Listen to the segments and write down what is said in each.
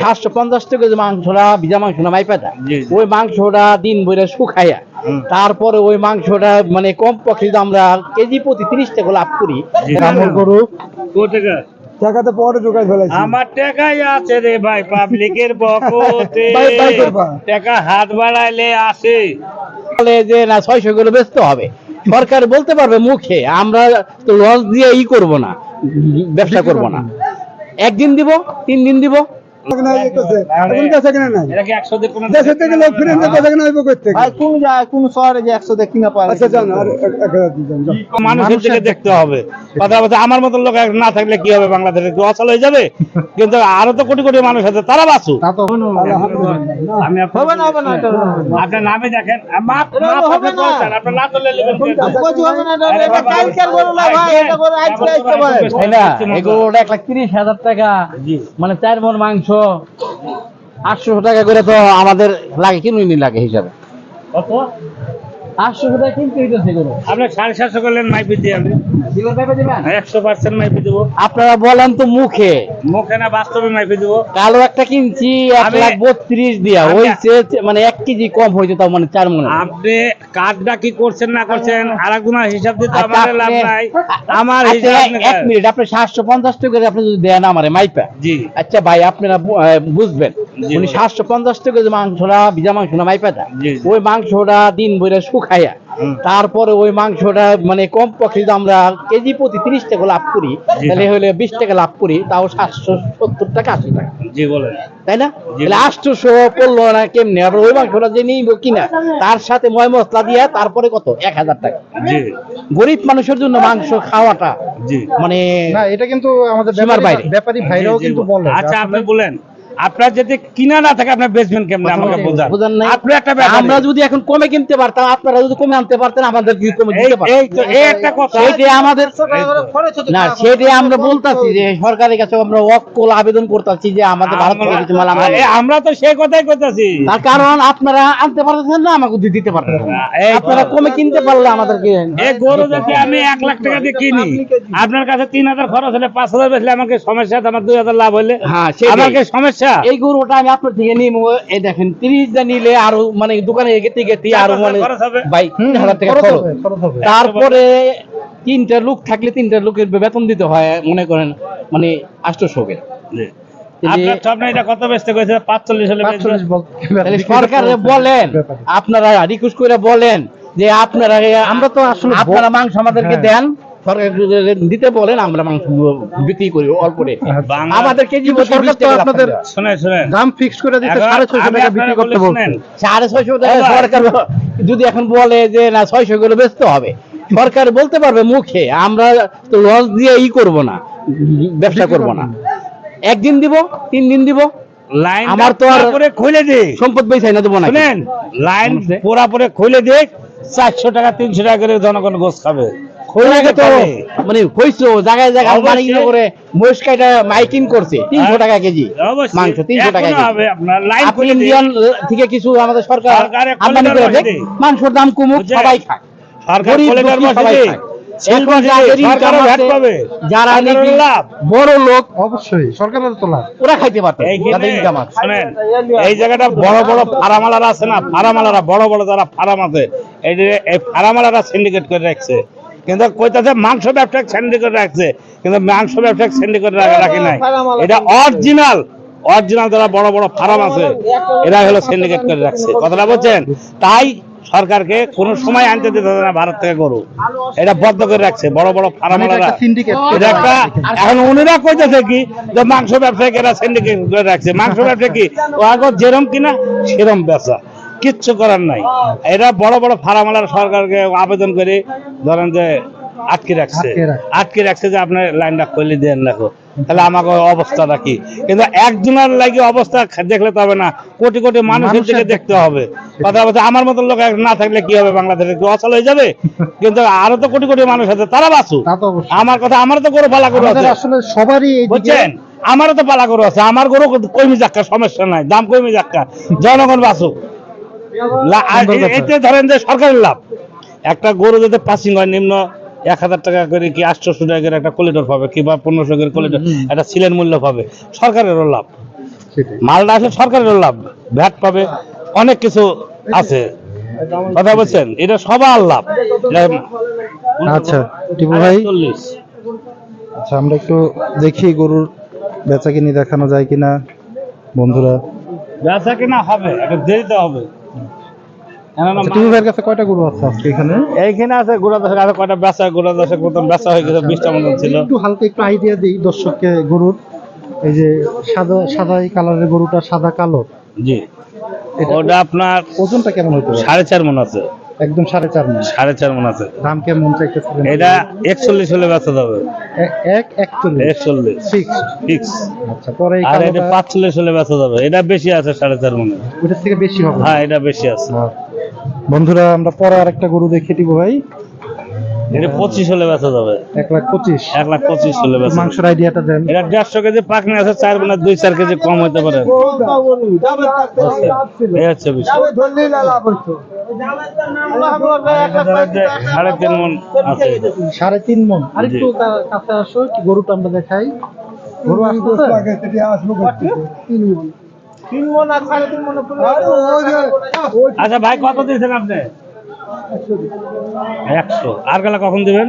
সাতশো পঞ্চাশ টাকা যে মাংসটা ভিজা মাংস না মাইপাটা ওই মাংসটা দিন বইরে শুকাইয়া হুম। তারপরে ওই মাংসটা মানে কম পক্ষে আমরা কেজি প্রতি তিরিশ টাকা লাভ করি গরু টাকা? টাকা তো পরে ঢুকাই ফেলাইছি আমার টাকাই আছে রে ভাই পাবলিকের বকতে। টাকা হাত বাড়াইলে আসে বলে যে না ছয়শো করে ব্যস্ত হবে। সরকার বলতে পারবে মুখে আমরা তো লস দিয়ে ই করব না ব্যবসা করব না। একদিন দিব তিন দিন দিব। আচ্ছা। মানুষের দিকে দেখতে হবে কথা আমার মতো লোক না থাকলে কি হবে বাংলাদেশে কি অচল হয়ে যাবে কিন্তু আরও তো কোটি কোটি মানুষ আছে তারা বাঁচু তা তো আলহামদুলিল্লাহ। আমি আপনার- হবে না হবে না এটা আপনার নামে দেখেন মাপ এটা মাপ হবে আপনি না। বলছেন, আপনার না করলে লিখবেন কেন? কচু হবে না এটা আরে এটা বাবা, কালকের বড় না ভাই এটা করে আজকে আসতে পারে তাই না এগুলো এক লাখ তিরিশ হাজার টাকা মানে চার মন মাংস আটশো টাকা করে তো আমাদের লাগে কিনুনি লাগে হিসাবে কত? আটশো টাকা কিনতে হইতেছে গরু আপনি সাড়ে সাতশো করলেন মাইপি দিয়ে আমি দিবেন পাইবে দিবেন? একশো পার্সেন্ট মাইপি দেবো। আপনারা বলেন তো মুখে। মুখে না বাস্তবে মাইপি দেবো। কালো একটা কিনছি এক লাখ বত্রিশ দিয়া। চেয়ে মানে এক কেজি কম হয়েছে তাও মানে চার মনে। আপনি কার্ডটা কি করছেন না করছেন আর একজনের হিসাব দিতে আচ্ছা, আমার লাভ নাই। আমার আচ্ছা, এক- এক মিনিট আপনি সাতশো পঞ্চাশ টাকা আপনি যদি দেন আমারে মাইপা। জি। আচ্ছা ভাই আপনারা বুঝবেন। উনি সাতশো পঞ্চাশ টাকা যে মাংসটা ভিজা মাংস না মাইপাটা। ওই মাংসটা দিন বইরে শুকাইয়া হুম। তারপরে ওই মাংসটা মানে কম পক্ষে যদি আমরা কেজি প্রতি তিরিশ টাকা লাভ করি তাহলে হলে বিশ টাকা লাভ করি তাও সাতশো সত্তর টাকা আশি টাকা। জি বলেন। তাই না। তাহলে আটশোশো পড়ল না কেমনে? আবার ওই মাংসটা যে নিব কিনা তার সাথে ময় মশলা দিয়ে তারপরে কত? এক হাজার টাকা। জি। গরিব মানুষের জন্য মাংস খাওয়াটা জি। মানে না এটা কিন্তু আমাদের ব্যাপারী বাইরে। ভাইরাও কিন্তু বলেন। বলে। আচ্ছা আপনি বলেন। আপনার যদি কিনা না থাকে আপনার বেচবেন কেমনে? আমাকে বোঝান। বুঝেন নাই? আপনি একটা ব্যাপার আমরা যদি এখন কমে কিনতে পারতাম আপনারা যদি কমে আনতে পারতেন আমাদের কি কমে দিতে পারতেন। এই তো এই একটা কথা। সেইটাই আমাদের না সেটাই আমরা বলতাছি যে সরকারের কাছে আমরা অকল আবেদন করতেছি যে আমাদের ভারত থেকে কিছু মাল আমরা আমরা তো সেই কথাই করতেছি তার কারণ আপনারা আনতে পারতেছেন না আমাকে দিয়ে দিতে পারতেছেন না। আপনারা কমে কিনতে পারলে আমাদেরকে এই গরু যদি আমি এক লাখ টাকা দিয়ে কিনি আপনার কাছে তিন হাজার খরচ হলে পাঁচ হাজার বেচলে আমাকে সমস্যা আছে, আমার দুই হাজার লাভ হলে হ্যাঁ সেটাই। আমাকে সমস্যা এই গরুটা আমি আপনার থেকে নিব এই দেখেন তিরিশ টা নিলে আরও মানে দোকানে গেতে গেতে আরও মানে ভাই তিন হাজার টাকা খরচ খরচ হবে, খরচ হবে। তারপরে তিনটা লোক থাকলে তিনটা লোকের বেতন দিতে হয় মনে করেন মানে আষ্টশো করে আপনার স্বপ্ন এটা কত বেচতে করেছে পাঁচচল্লিশ হলে বেচবে? পাঁচচল্লিশ বল তাহলে সরকারে বলেন ব্যাপারী। আপনারা রিকোয়েস্ট করে বলেন যে আপনারা আমরা তো আসলে আপনারা মাংস আমাদেরকে হ্যাঁ। দেন সরকার দিতে বলেন আমরা মাংস বিক্রি করি অল্প রেটে আমাদের কেজি সরকার তো আপনাদের দাম ফিক্স করে দিতে সাড়ে ছয়শো টাকা বিক্রি করতে সাড়ে ছয়শো টাকা সরকার যদি এখন বলে যে না ছয়শো করে ব্যস্ত হবে। সরকার বলতে পারবে মুখে আমরা তো লস দিয়ে ই করব না ব্যবসা করব না। একদিন দিব তিন দিন দিব? লাইন আমার তো আর- করে খুলে দে। সম্পদ বেচাই না দেবো না লাইন। পুরা পরে খুলে দে চারশো টাকা তিনশো টাকা করে জনগণ গোস খাবে। মানে। হইছো জায়গায় জায়গায়। মানে করে মহিষ কাইটা মাইকিং করছে তিনশো হ্যাঁ। টাকা কেজি। মাংস তিনশো টাকা কেজি। হবে আপনার লাইন আপনি ইন্ডিয়ান থেকে কিছু আমাদের সরকার আমদানি করে। মাংসের দাম কমুক সবাই খায় সবাই খায়। যারা নাকি বড় লোক অবশ্যই সরকারের তো লাভ। ওরা খাইতে পারত। ইনকাম আছে। এই জায়গাটা বড় বড় ফারামালারা আছে না? ফারামালারা বড় বড় যারা ফার্ম আছে এই ফারামালারা সিন্ডিকেট করে রাখছে। কিন্তু কইতাছে মাংস ব্যবসা সিন্ডিকেট রাখছে কিন্তু মাংস ব্যবসা সিন্ডিকেট রাখে নাই। এটা অরিজিনাল অরিজিনাল যারা বড় বড় ফার্ম আছে এরা হলো সিন্ডিকেট করে রাখছে। কথাটা বলছেন তাই সরকারকে কোনো সময় আনতে দিতে হবে না ভারত থেকে গরু। এটা বদ্ধ করে রাখছে বড় বড় ফার্মালারা এটা একটা এখন উনিরা কইতেছে কি যে মাংস ব্যবসায়ীরা সিন্ডিকেট করে রাখছে। মাংস ব্যবসা কি? ও আগত যেরম কিনা সেরম বেচা। কিচ্ছু করার নাই। এরা বড় বড় ফার্মালার সরকারকে আবেদন করে ধরেন যে আটকে রাখছে। আটকে রাখছে। যে আপনার লাইনটা খুলে দেন দেখো। তাহলে আমাকে অবস্থাটা কি? কিন্তু একজনের লাগে অবস্থা দেখলে তো হবে না। কোটি কোটি মানুষের দিকে দেখতে হবে। কথা বলতে আমার মতো লোক না থাকলে কি হবে বাংলাদেশে? কি অচল হয়ে যাবে? কিন্তু আরও তো কোটি কোটি মানুষ আছে তারা বাঁচু আমার কথা আমারও তো গরু পালা গরু আছে। আসলে সবারই বুঝছেন? আমারও তো পালা গরু আছে। আমার গরু কমে যাক্কা সমস্যা নাই। দাম কমে যাক্কা জনগণ বাঁচুক লা- আর সুন্দর কথা। এতে ধরেন যে সরকারের লাভ। একটা গরু যদি পাসিং হয় নিম্ন এক হাজার টাকা করে কি আটশোশো টাকা করে একটা কলিডর পাবে কিংবা পনেরোশো করে কলিডর একটা সিলেন মূল্য পাবে। সরকারেরও লাভ। মালটা আসলে সরকারেরও লাভ। ভ্যাট পাবে। অনেক কিছু আছে। কথা বলছেন? এটা সবার লাভ। আচ্ছা টিপু ভাই। আচ্ছা আমরা একটু দেখি গরুর বেচা কিনি দেখানো যায় কিনা। বন্ধুরা। ব্যবসা কিনা হবে। একটা দেরিতে হবে। কেননা আচ্ছা, টিপু ভাইয়ের কাছে কয়টা গরু আছে আজকে এখানে? এইখানে আছে গোড়া দশেক আছে কয়টা বেচা গোড়া দশেক মতন বেচা হয়ে গেছে বিশটা মতন ছিল। একটু হালকা একটু আইডিয়া দিই দর্শককে গরুর। এই যে সাদা সাদা এই কালারের গরুটা সাদা কালো। জি। ওটা আপনার ওজনটা কেমন হতে সাড়ে চার মন আছে। একদম সাড়ে চার মন। সাড়ে চার মন আছে। দাম কেমন চাইতেছিলেন? এটা একচল্লিশ হলে বেচা যাবে। এক একচল্লিশ? একচল্লিশ। ফিক্স আচ্ছা পরে আর এটা পাঁচচল্লিশ হলে বেচা যাবে। এটা বেশি আছে সাড়ে চার মনে। ওটার থেকে বেশি হবে। হ্যাঁ এটা বেশি আছে। বন্ধুরা আমরা পরে আরেকটা গরু দেখে দিব ভাই। এটা পঁচিশ হলে বেচা যাবে। এক লাখ পঁচিশ। এক লাখ পঁচিশ হলে বেচা। মাংসের আইডিয়াটা দেন। এটা দেড়শো কেজি পাকনি আছে চার মানে দুই চার কেজি কম হতে পারে। এই হচ্ছে বিষয়। সাড়ে তিন মন আছে। সাড়ে তিন মন। কাছে আসো গরুটা আমরা দেখাই। গরু আসব আচ্ছা ভাই কত দিয়েছেন আপনি? একশো। আর গেলা কখন দিবেন?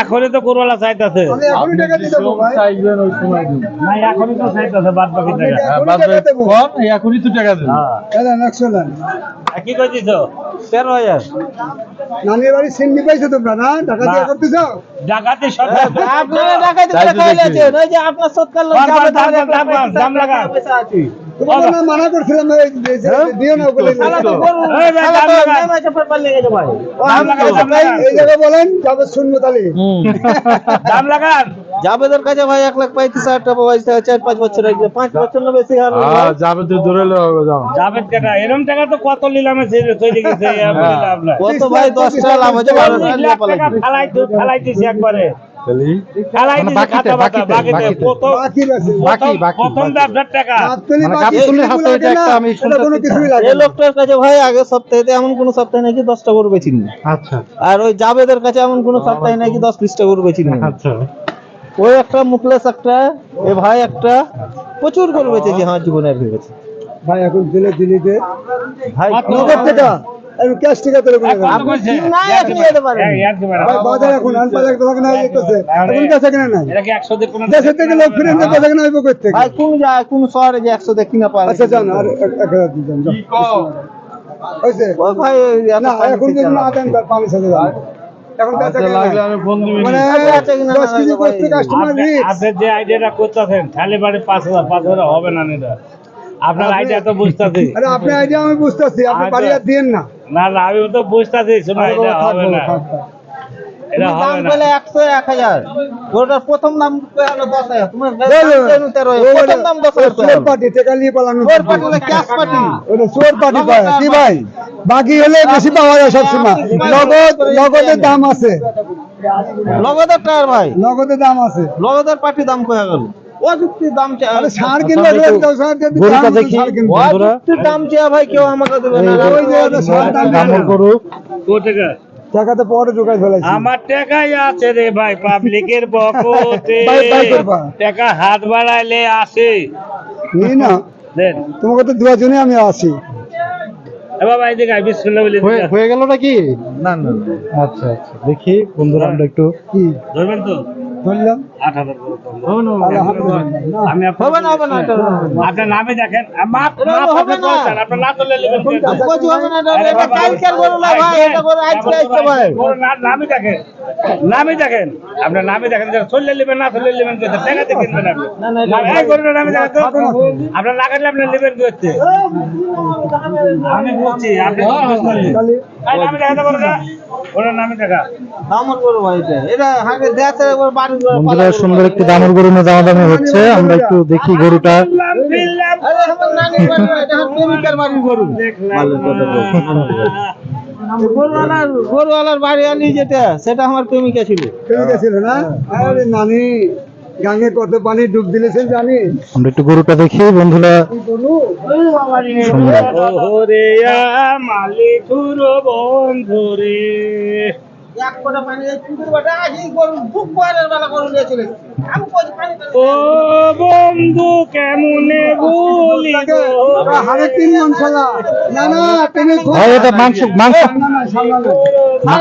এখনই তো করোলা চাইতেছে আমি এখনই টাকা দিয়ে দেবো ভাই। না এখনই তো বাদ বাকি টাকা। এখনই টাকা তো টাকা দেন। হ্যাঁ। কি করে দিছো তেরো হাজার। নানির বাড়ি সিন্ডি পাইছো তোমরা না? টাকা করতে চাও ডাকাতি আপনারা ডাকাইতে দেখাইলেছেন ওই যে আপনার সৎকার লোক দাম লাগা। পয়সা আছে তোমাকে না মানা করছিলাম এই যে- যে- দিও না বলে শালা তো গরু এই ভাই, শালা দাম তো লাগা। নেমে চাপড় পাল্লে গেছে ভাই। দাম লাগা দাম লাগা এই জায়গায় বলেন যাবে শুনব তাহলে দাম লাগান। জাবেদের কাছে ভাই এক লাখ পঁয়ত্রিশ হাজার টাকা থেকে চার পাঁচ বছর আগে। পাঁচ বছর না বেশি হার যাবে দূরে যাও। যাবেন টাকা এরম টাকা তো কত নিলামে তৈরি গেছে কত ভাই দশ টাকা লাভ বারো টাকা ফালাই ফালাই দিছি একবারে। মানে মানে এমন কোন সপ্তাহে নাকি দশটা গরু বেচিনি আচ্ছা। আর ওই জাবেদের কাছে এমন কোন সপ্তাহে নাকি দশ বিশটা গরু বেচিনি আচ্ছা। ওই একটা মুখলেস একটা এ ভাই একটা প্রচুর গরু বেচেছি আমার জীবনের ভেবেছে। ভাই এখন দিলে দিলিতে ভাই ক্যাশ টাকা তোর বলে গেলাম। কত কইছে? না, আপনি যেতে পারেন। এই, এক দিবেন। ভাই বাজার এখন আন বাজার তো না করছে এখন কাছে কিনা নাই এটা কি একশো দিয়ে কোনো দেশের থেকে লোক ফিরে কাছে কিনা হইব করতে ভাই কোন যায় কোন শহরে যে একশো দেখি না পারে আচ্ছা যান আর এক হাজার না এখন যদি না। দেন তার এখন কেনা। মানে কিনা দশ না, কেজি না, করতে ভাই। কাস্টমার আপনি রিক্স আপনি যে আইডিয়াটা করতেছেন খালি বাড়ি পাঁচ হাজার পাঁচ হাজার হবে না আপনার আপনি- আইডিয়া তো বুঝতেছি আরে আপনি আইডিয়া আমি বুঝতেছি আপনি আচ্ছা। বাড়ি আর দিয়েন না না না আমি তো শোনা আরে এটা হবে না। এটা হবে না পেলে একশো এক হাজার গরুটার প্রথম দশ হাজার তোমার? ওটা- প্রথম দশ হাজার চোর পার্টি, টাকা নিয়ে পালানো চোর পার্টি ক্যাশ পার্টি ওটা চোর পার্টি পায় কি ভাই বাকি হলে বেশি পাওয়া যায় সবসময় নগদ নগদের দাম আছে নগদের টায়ার ভাই নগদের দাম আছে নগদের পার্টি দাম কয়ে গেল অযুক্তির দাম সার কিনলে দেখি। অযুক্তির দাম চেয়ে ভাই কেউ আমাকে দেবে না। এই কো টাকা? টাকাতে পরে ঢুকাই ফেলাইছি। আমার টাকাই আছে রে ভাই পাবলিকের পকেটে বাই- বাই করবা। টাকা হাত বাড়াইলে আসে। এই না। তোমাকে তো দুয়া জনে আমি আসি। বাবা বিসমিল্লাহ বলে হয়ে দিন। হয়ে গেল নাকি না না। আচ্ছা আচ্ছা। দেখি বন্ধুরা আমরা একটু কি? ধরবেন তো? ধরলাম আট হাজার। আমি আপনার হবে না হবে না এটা হবে না। আপনার নামে দেখেন। আপনার না। তুললে নেবেন কে? কচু হবে না, এটা- আরে এটা বাবা, কালকের গরু না ভাই, এটা গরু আজকে আসছে ভাই। গরুর না- নামই দেখেন। নামই দেখেন। আপনার নামই দেখেন চললে নেবেন না চললে নেবেন টাকাতে কিনবেন আপনি নামে আপনার না কাটলে আপনার নেবেন কি হচ্ছে আমি বলছি আপনি দামর গরু বন্ধুরা সুন্দর একটি দামর গরু নিয়ে দামাদামি হচ্ছে। আমরা একটু দেখি গরুটা। না, গরুওয়ালার গরুওয়ালার বাড়ি আনি যেটা সেটা আমার প্রেমিকা ছিল। প্রেমিকা ছিল না? নানি। গাঙে কত পানি ডুব দিলেছেন জানি? আমরা একটু গরুটা দেখি বন্ধুরা। বেলা ও বন্ধু কেমনে ভুলি গো? হারে তিন মন খেলা না না তুমি এটা মাংস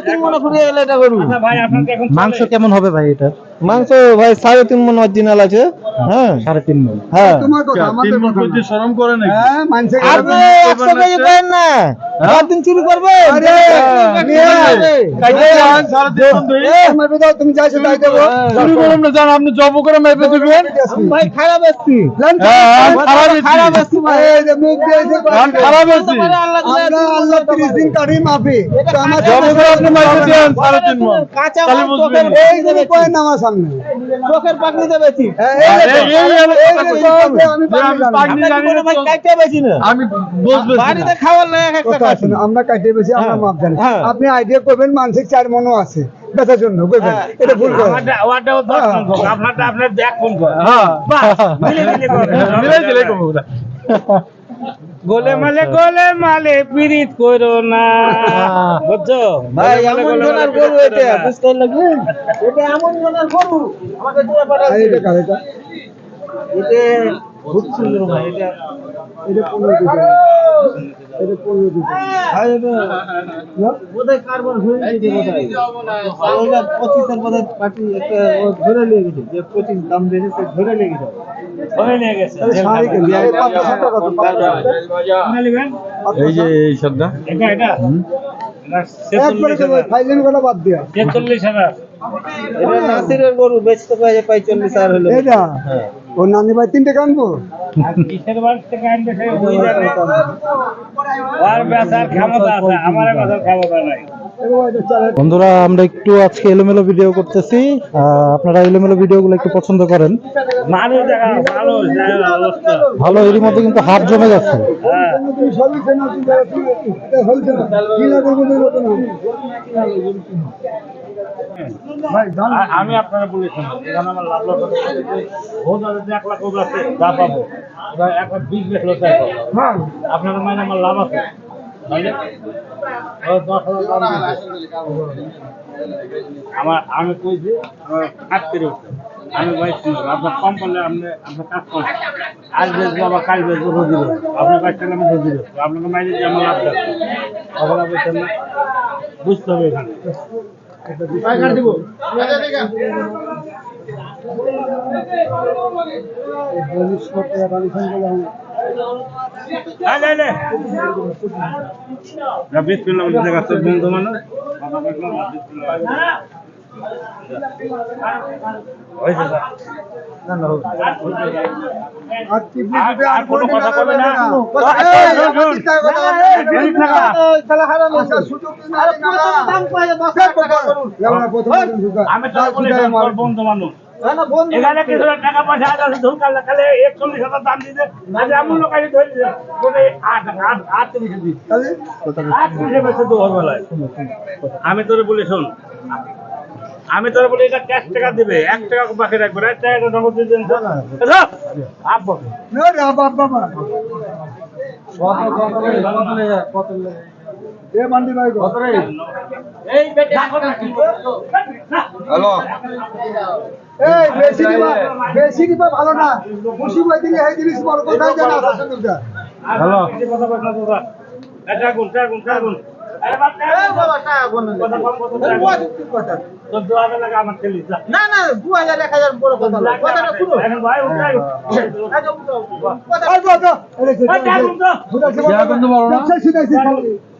তিন মনে এটা গরু। আচ্ছা ভাই আপনাকে মাংস কেমন হবে ভাই এটা? মাংস ভাই সাড়ে তিন মন অরিজিনাল আছে। হ্যাঁ। সাড়ে তিন মণ হ্যাঁ। তোমার কথা আমাদের কথা শরম করে নাকি? হ্যাঁ মানছে আপনি একশো কেজি পেন না। চার দিন। চুরি করবে আরে, মেয়ে, কাইতে যান। সারা দিন ধরে এ, মারবে দাও, তুমি যাইছো তাই দেবো। শুরু করলাম না জান আপনি জব করে মেপে দিবেন। ভাই খারাপ এসছি হ্যাঁ খারাপ খারাপ ভাই মুখ দিয়েছে খারাপ হয়েছে আল্লাহ আমরা আল্লাহ তিরিশ দিন কারি মাফি জব করে আপনি মেপে। দেন সাড়ে তিন মন কাঁচা এই যে আমার সামনে। চোখের হ্যাঁ, আমরা কাটিয়ে বেশি আমরা মাপ জানি। হ্যাঁ। আপনি আইডিয়া করবেন মানসিক চার মনও আছে। বেচার জন্য এটা ভুল করে। আপনার দেখ ফোন করো হ্যাঁ। মিলে মিলে করো গোলে মালে গোলে মালে পিরিত করো না। বুঝছ? ভাই এমন জনার গরু এটা বুঝতে এটা এমন জনার গরু আমাকে পাঠাচ্ছে এটা কার এটা? এটা খুব সুন্দর ভাই এটা এটা পনেরো দিন এটা পনেরো দিন ভাই এটা বোধহয় কার্বন হয়ে গেছে বোধহয়। ওইটা পঁচিশের বোধহয় পার্টি একটা ধরে নিয়ে গেছে যে পঁচিশ দাম দিয়েছে সে ধরে নিয়ে গেছে। এই যে এই সবটা? ও নানি ভাই তিনটে কানবো? আমার ক্ষমতা নাই। বন্ধুরা আমরা একটু আজকে এলোমেলো ভিডিও করতেছি। আপনারা এলোমেলো ভিডিওগুলো একটু পছন্দ করেন। ভালো এরই মধ্যে কিন্তু হাত জমে যাচ্ছে। হ্যাঁ। আমি আপনারা বলেছিলাম এখানে আমার লাভ হচ্ছে। এক লাখ আছে যা পাবো। এক লাখ বিশ লাখ আছে মানে আমার লাভ আছে। আমার আমি কইছি কাজ করে আমি শুনুন আপনার কম করলে আপনি আপনার কাজ করেন। আজ বেচবো আবার কাল বেচবো রোজ আপনার কাজ করলে আমি রোজ আপনাকে মাইনে দিয়ে আমার লাভ দেবে তখন আপনি বুঝতে হবে এখানে। আয়, বন্ধু মানুষ। আর- কোনো কথা বলবে না? আমি তো বন্ধু মানুষ এখানে কিছু টাকা পয়সা আছে ধুল কালে কালে একচল্লিশ হাজার দাম দিতে আজ এমন লোক আছে ধরে দিতে কোনে আট আট আট তিরিশে দিই আট তিরিশে বেশি তো বেলায় আমি তোরে বলি শোন আমি তোরে বলি এটা ক্যাশ টাকা দিবে এক টাকা বাকি রাখবে এক টাকা নগদ দিয়ে দেন তো। এসো, এই না বেশি দিবা বেশি দিবা ভালো না খুশি দিলে এই জিনিস বড় কোথায় জানা হ্যালো এটা গুণ এটা গুণ এটা গুণ দু হাজার এক হাজার বড় কথা কথাটা শুনো এখন ভাই উঠাই কথা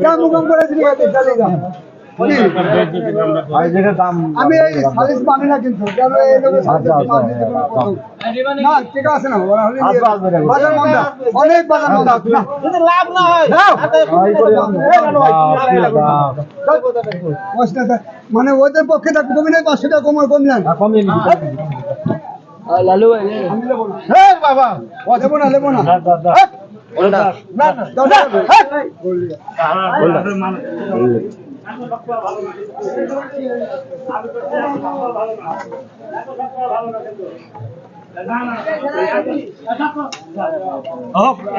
ইয়া, মুকাম করে আমি এই সালিশ মানি না কিন্তু। না ঠিক আছে না। বাজার মন্দা অনেক বাজার মন্দা যদি লাভ না হয়। মানে ওদের পক্ষে থাকতে তুমি নাই পাঁচশো টাকা কমার কমলেন এই বাবা লেবো না লেবো না। না। না।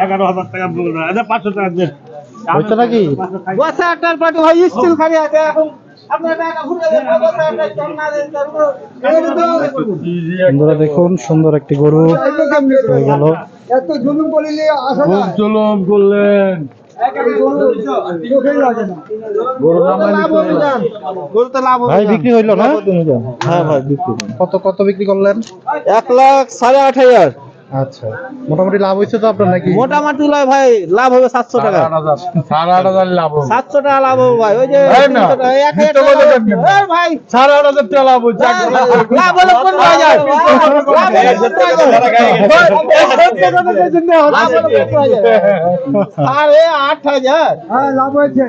এগারো হাজার টাকা পাঁচশো টাকা দেন নাকি? বসে পাটি হয় স্টিল খালি আছে এখন। বন্ধুরা দেখুন সুন্দর একটি গরু? হয়ে গেল। এত জুলুম করলেন। ভাই বিক্রি হইল না? হ্যাঁ ভাই বিক্রি কত কত বিক্রি করলেন? এক লাখ সাড়ে আট হাজার। আচ্ছা। মোটামুটি লাভ হয়েছে তো আপনার নাকি? মোটামুটি লয় ভাই লাভ হবে সাতশো টাকা। সাড়ে আট হাজার লাভ সাতশো টাকা লাভ হবে ভাই ওই যে এই না, 300 টাকা, এক হাজার টাকা এই ভাই। সাড়ে আট হাজার টাকা লাভ হচ্ছে লাভ হলে হাজার সাড়ে আট হাজার? হ্যাঁ লাভ হয়েছে।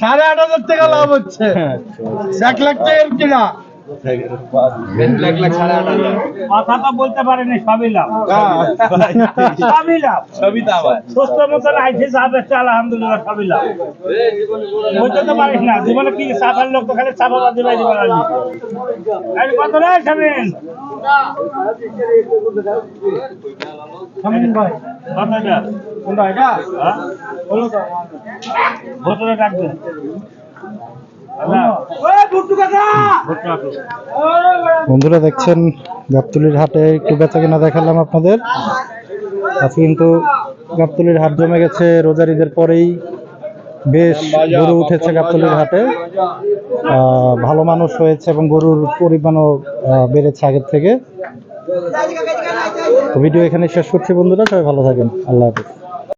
সাড়ে আট হাজার টাকা লাভ হচ্ছে। এক লাখ টাকার কিনা। কথা বলতে পারেনি সবই লাভ। সবই লাভ। সবই লাভ সুস্থ মতন আইসে চা আলহামদুলিল্লাহ সবই লাভ। বুঝতে তো পারিস না জীবনে কি চাপার লোক তো খালি চাপা বাদ দিবাই দিবার আগে কত রে শামিন শামিন ভাই কত এটা? কোনটা এটা হ্যাঁ? বলো তো। ভোটরে ডাকবে বন্ধুরা দেখছেন, গাবতলির হাটে একটু বেচা কেনা দেখালাম আপনাদের। আজকে কিন্তু গাবতলির হাট জমে গেছে, রোজার ঈদের পরেই বেশ গরু উঠেছে গাবতলির হাটে। ভালো মানুষ হয়েছে এবং গরুর পরিমাণও বেড়েছে আগের থেকে। ভিডিও এখানে শেষ করছি বন্ধুরা, সবাই ভালো থাকেন, আল্লাহ হাফিজ।